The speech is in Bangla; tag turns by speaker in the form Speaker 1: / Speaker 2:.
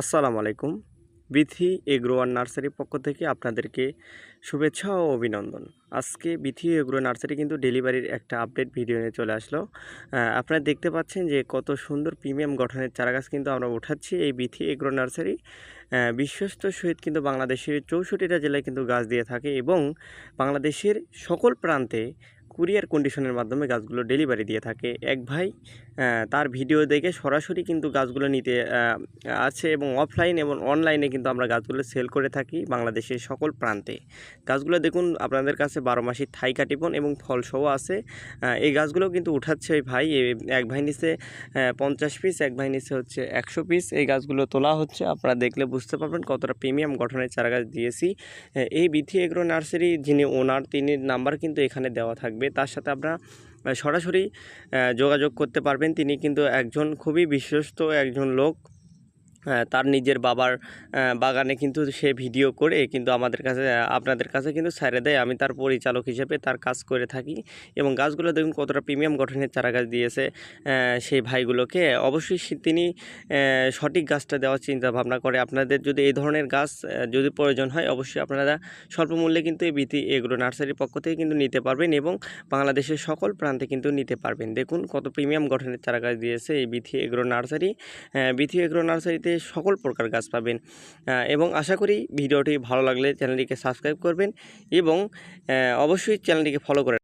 Speaker 1: আসসালামু আলাইকুম। বিথি এগ্রো আর নার্সারির পক্ষ থেকে আপনাদেরকে শুভেচ্ছা ও অভিনন্দন। আজকে বিথি এগ্রো নার্সারি কিন্তু ডেলিভারির একটা আপডেট ভিডিও নিয়ে চলে আসলো। আপনারা দেখতে পাচ্ছেন যে কত সুন্দর প্রিমিয়াম গঠনের চারাগাছ কিন্তু আমরা উঠাচ্ছি এই বিথি এগ্রো নার্সারি। বিশ্বস্ত সহিত কিন্তু বাংলাদেশের চৌষট্টিটা জেলায় কিন্তু গাছ দিয়ে থাকে এবং বাংলাদেশের সকল প্রান্তে কুরিয়ার কন্ডিশনের মাধ্যমে গাছগুলো ডেলিভারি দিয়ে থাকে। এক ভাই তার ভিডিও দেখে সরাসরি কিন্তু গাছগুলো নিতে আছে এবং অফলাইন এবং অনলাইনে কিন্তু আমরা গাছগুলো সেল করে থাকি বাংলাদেশের সকল প্রান্তে। গাছগুলো দেখুন, আপনাদের কাছে বারো মাসি থাই কাটিপন এবং ফলসহ আছে। এই গাছগুলো কিন্তু উঠাচ্ছে ওই ভাই এক ভাই নিচে পঞ্চাশ পিস এক ভাই নিচে হচ্ছে একশো পিস এই গাছগুলো তোলা হচ্ছে, আপনারা দেখলে বুঝতে পারবেন কতটা প্রিমিয়াম গঠনের চারা গাছ দিয়েছি। এই বিথি এগ্রো নার্সারি যিনি ওনার তিনি নাম্বার কিন্তু এখানে দেওয়া থাকবে। তার সাথে আপনারা সরাসরি যোগাযোগ করতে পারবেন। তিনি কিন্তু একজন খুবই বিশ্বস্ত একজন লোক। তার নিজের বাবার বাগানে কিন্তু সে ভিডিও করে কিন্তু আমাদের কাছে, আপনাদের কাছে কিন্তু ছেড়ে দেয়। আমি তার পরিচালক হিসেবে তার কাজ করে থাকি এবং গাছগুলো দেখুন কতটা প্রিমিয়াম গঠনের চারা গাছ দিয়েছে সেই ভাইগুলোকে। অবশ্যই তিনি সঠিক গাছটা দেওয়ার চিন্তা ভাবনা করে। আপনাদের যদি এই ধরনের গাছ যদি প্রয়োজন হয়, অবশ্যই আপনারা স্বল্প মূল্যে কিন্তু এই বিতি এগুলো নার্সারির পক্ষ থেকে কিন্তু নিতে পারবেন এবং বাংলাদেশের সকল প্রান্তে কিন্তু নিতে পারবেন। দেখুন কত প্রিমিয়াম গঠনের চারা গাছ দিয়েছে এই Bithi agro nursery. Bithi agro নার্সারিতে সকল প্রকার গাছ পাবেন। এবং আশা করি ভিডিওটি ভালো লাগলে চ্যানেলটিকে সাবস্ক্রাইব করবেন এবং অবশ্যই চ্যানেলটিকে ফলো করে